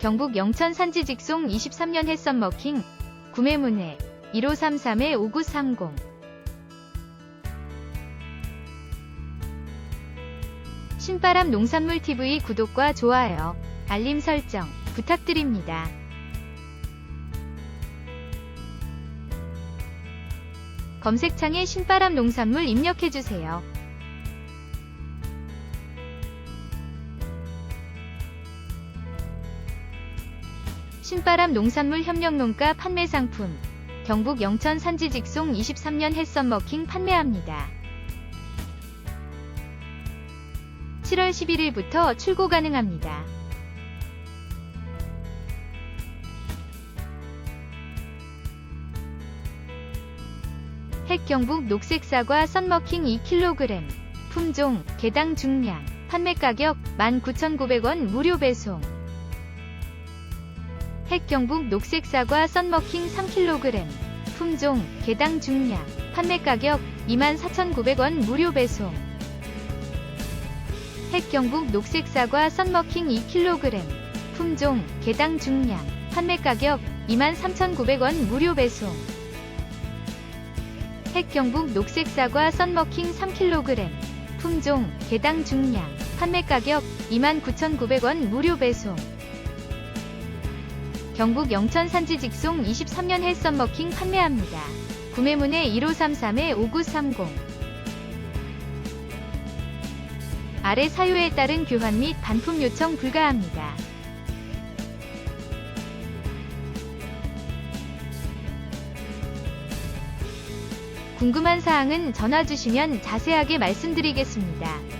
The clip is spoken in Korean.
경북 영천 산지 직송 23년 햇선 머킹 구매 문의 1533-5930 신바람 농산물 TV 구독과 좋아요, 알림 설정 부탁드립니다. 검색창에 신바람 농산물 입력해주세요. 신바람 농산물 협력농가 판매 상품 경북 영천 산지 직송 23년 햇선 머킹 판매합니다. 7월 11일부터 출고 가능합니다. 핵경북 녹색사과 썬머킹 2kg 품종, 개당 중량, 판매 가격 19,900원 무료 배송 핵경북 녹색사과 썬머킹 3kg 품종, 개당 중량, 판매 가격 24,900원 무료 배송. 핵경북 녹색사과 썬머킹 2kg 품종, 개당 중량, 판매 가격 23,900원 무료 배송. 핵경북 녹색사과 썬머킹 3kg 품종, 개당 중량, 판매 가격 29,900원 무료 배송 경북 영천 산지 직송 23년 헬썬머킹 판매합니다. 구매 문의 1533-5930 아래 사유에 따른 교환 및 반품 요청 불가합니다. 궁금한 사항은 전화 주시면 자세하게 말씀드리겠습니다.